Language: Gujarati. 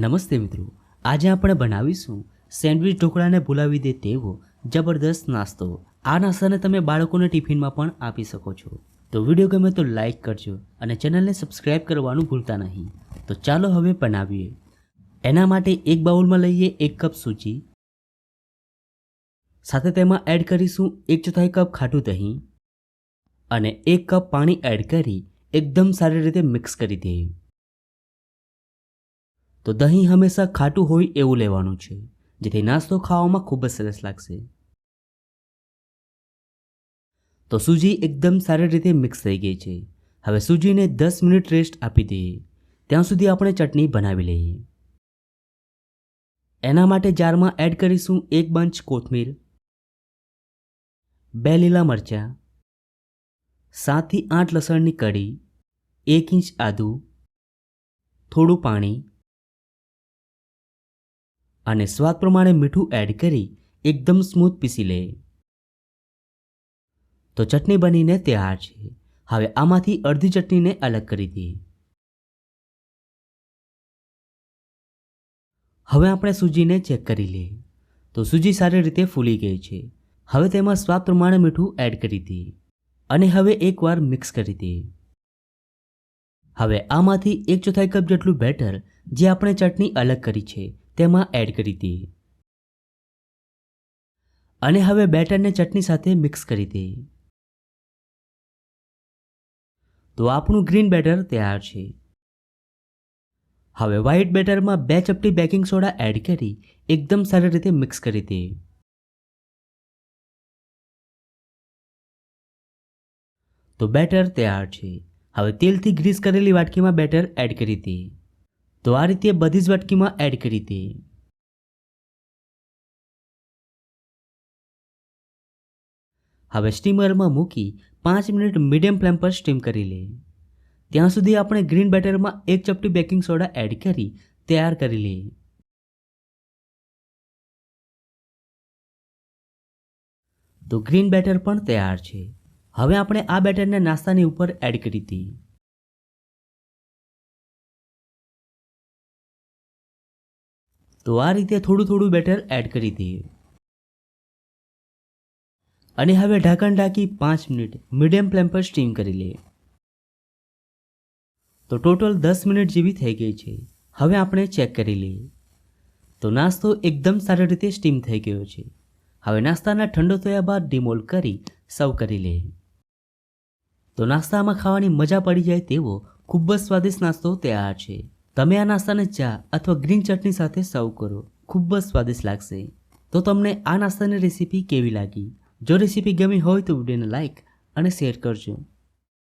નમસ્તે મિત્રો, આજે આપણે બનાવીશું સેન્ડવિચ ઢોકળાને ભૂલાવી દે તેવો જબરદસ્ત નાસ્તો. આ નાસ્તાને તમે બાળકોને ટિફિનમાં પણ આપી શકો છો. તો વીડિયો ગમે તો લાઈક કરજો અને ચેનલને સબસ્ક્રાઈબ કરવાનું ભૂલતા નહીં. તો ચાલો હવે બનાવીએ. એના માટે એક બાઉલમાં લઈએ એક કપ સૂજી. સાથે તેમાં એડ કરીશું એક ચોથાઈ કપ ખાટું દહીં. અને એક કપ પાણી એડ કરી એકદમ સારી રીતે મિક્સ કરી દઈએ. તો દહીં હંમેશા ખાટું હોય એવું લેવાનું છે, જેથી નાસ્તો ખાવામાં ખૂબ જ સરસ લાગશે. તો સૂજી એકદમ સારી રીતે મિક્સ થઈ ગઈ છે. હવે સૂજીને દસ મિનિટ રેસ્ટ આપી દઈએ. ત્યાં સુધી આપણે ચટણી બનાવી લઈએ. એના માટે જારમાં એડ કરીશું એક બંચ કોથમીર, બે લીલા મરચાં સાતથી આઠ લસણની કડી એક ઇંચ આદું, થોડું પાણી અને સ્વાદ પ્રમાણે મીઠું એડ કરી એકદમ સ્મૂથ પીસી લે. તો ચટણી બનીને તૈયાર છે. હવે આમાંથી અડધી ચટણીને અલગ કરી દઈએ. હવે આપણે સૂજીને ચેક કરી લઈએ. તો સૂજી સારી રીતે ફૂલી ગઈ છે. હવે તેમાં સ્વાદ પ્રમાણે મીઠું એડ કરી દઈએ. અને હવે એકવાર મિક્સ કરી દઈએ. હવે આમાંથી એક ચોથાઈ કપ જેટલું બેટર જે આપણે ચટણી અલગ કરી છે તેમાં એડ કરી હતી. અને હવે બેટરને ચટણી સાથે મિક્સ કરી હતી. તો આપણું ગ્રીન બેટર તૈયાર છે. હવે વ્હાઇટ બેટરમાં બે ચપટી બેકિંગ સોડા એડ કરી એકદમ સારી રીતે મિક્સ કરી હતી. તો બેટર તૈયાર છે. હવે તેલથી ગ્રીસ કરેલી વાટકીમાં બેટર એડ કરી દઈએ તો આ રીતે બધી જ વાટકીમાં એડ કરી દે. હવે સ્ટીમરમાં મૂકી પાંચ મિનિટ મીડિયમ ફ્લેમ પર સ્ટીમ કરી લે. ત્યાં સુધી આપણે ગ્રીન બેટરમાં એક ચપટી બેકિંગ સોડા એડ કરી તૈયાર કરી લઈએ તો ગ્રીન બેટર પણ તૈયાર છે. હવે આપણે આ બેટરને નાસ્તાની ઉપર એડ કરી દઈએ તો આ રીતે થોડું થોડું બેટર એડ કરી દઈએ. અને હવે ઢાંકણ ઢાંકી પાંચ મિનિટ મીડિયમ ફ્લેમ પર સ્ટીમ કરી લઈએ. તો ટોટલ દસ મિનિટ જેવી થઈ ગઈ છે. હવે આપણે ચેક કરી લઈએ. તો નાસ્તો એકદમ સારી રીતે સ્ટીમ થઈ ગયો છે. હવે નાસ્તાના ઠંડો થયા બાદ ડિમોલ કરી સર્વ કરી લઈએ. તો નાસ્તામાં ખાવાની મજા પડી જાય તેવો ખૂબ જ સ્વાદિષ્ટ નાસ્તો તૈયાર છે. તમે આ નાસ્તાને ચા અથવા ગ્રીન ચટણી સાથે સર્વ કરો. ખૂબ જ સ્વાદિષ્ટ લાગશે. તો તમને આ નાસ્તાની રેસીપી કેવી લાગી? જો રેસીપી ગમી હોય તો વિડીયોને લાઇક અને શેર કરજો.